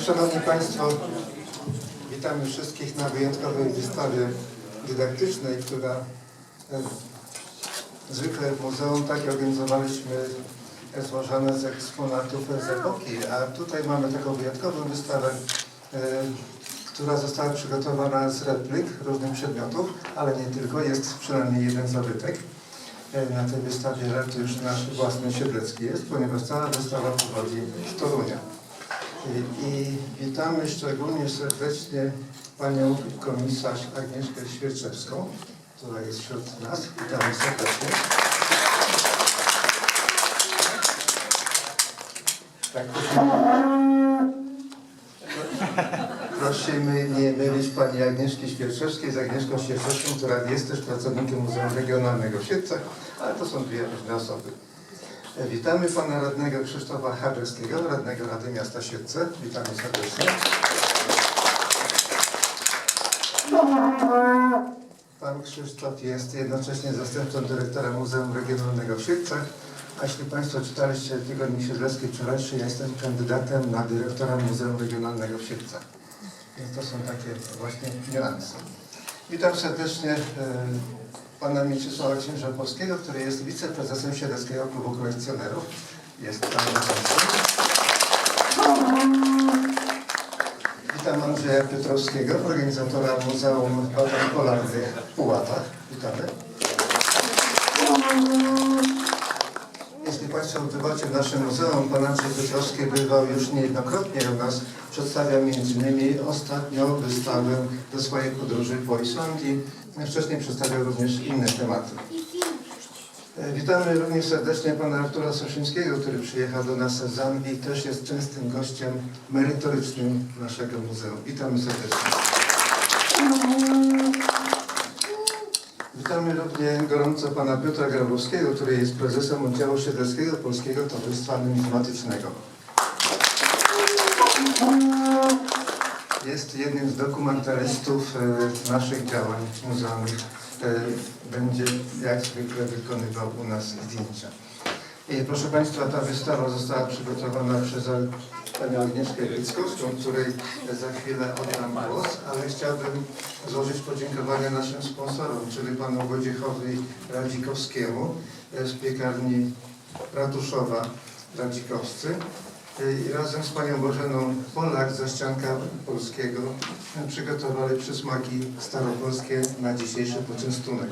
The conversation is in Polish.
Szanowni Państwo, witamy wszystkich na wyjątkowej wystawie dydaktycznej, która e, zwykle w muzeum takie organizowaliśmy e, złożone z eksponatów z epoki, a tutaj mamy taką wyjątkową wystawę, e, która została przygotowana z replik różnych przedmiotów, ale nie tylko, jest przynajmniej jeden zabytek. Na tej wystawie żarty już nasz własny Siedlecki jest, ponieważ cała wystawa pochodzi z Torunia. I, I witamy szczególnie serdecznie panią komisarz Agnieszkę Świerczewską, która jest wśród nas. Witamy serdecznie. Tak, prosimy nie mylić pani Agnieszki Świerczewskiej z Agnieszką Świerczewską, która jest też pracownikiem Muzeum Regionalnego w Siedlcach, ale to są dwie różne osoby. Witamy pana radnego Krzysztofa Haberskiego, radnego Rady Miasta Siedlce. Witamy serdecznie. Pan Krzysztof jest jednocześnie zastępcą dyrektora Muzeum Regionalnego w Siedlcach. A jeśli Państwo czytaliście Tygodnik Siedlecki wczorajszy, ja jestem kandydatem na dyrektora Muzeum Regionalnego w Siedlcach. Więc to są takie właśnie niuanse. Witam serdecznie e, pana Mieczysława Księżopolskiego, który jest wiceprezesem Siedleckiego Klubu Kolekcjonerów. Jest tam. Witam Andrzeja Piotrowskiego, organizatora Muzeum Badań Polarnych w Pułatach. Witamy. Odbywacie w naszym muzeum, Pan Andrzej Piotrowski bywał już niejednokrotnie u nas. Przedstawia m.in. ostatnio wystawę do swojej podróży po Islandii. Wcześniej przedstawiał również inne tematy. E, Witamy również serdecznie Pana Artura Soszyńskiego, który przyjechał do nas z Zambii. Też jest częstym gościem merytorycznym naszego muzeum. Witamy serdecznie. Witamy równie gorąco pana Piotra Grabowskiego, który jest prezesem oddziału siedleckiego Polskiego Towarzystwa Numizmatycznego. Jest jednym z dokumentalistów e, naszych działań muzealnych. E, Będzie jak zwykle wykonywał u nas zdjęcia. Proszę Państwa, ta wystawa została przygotowana przez panią Agnieszkę Wickowską, której za chwilę oddam głos, ale chciałbym złożyć podziękowania naszym sponsorom, czyli panu Wojciechowi Radzikowskiemu z piekarni Ratuszowa Radzikowscy i razem z panią Bożeną Polak ze Ścianka Polskiego przygotowali przysmaki staropolskie na dzisiejszy poczęstunek.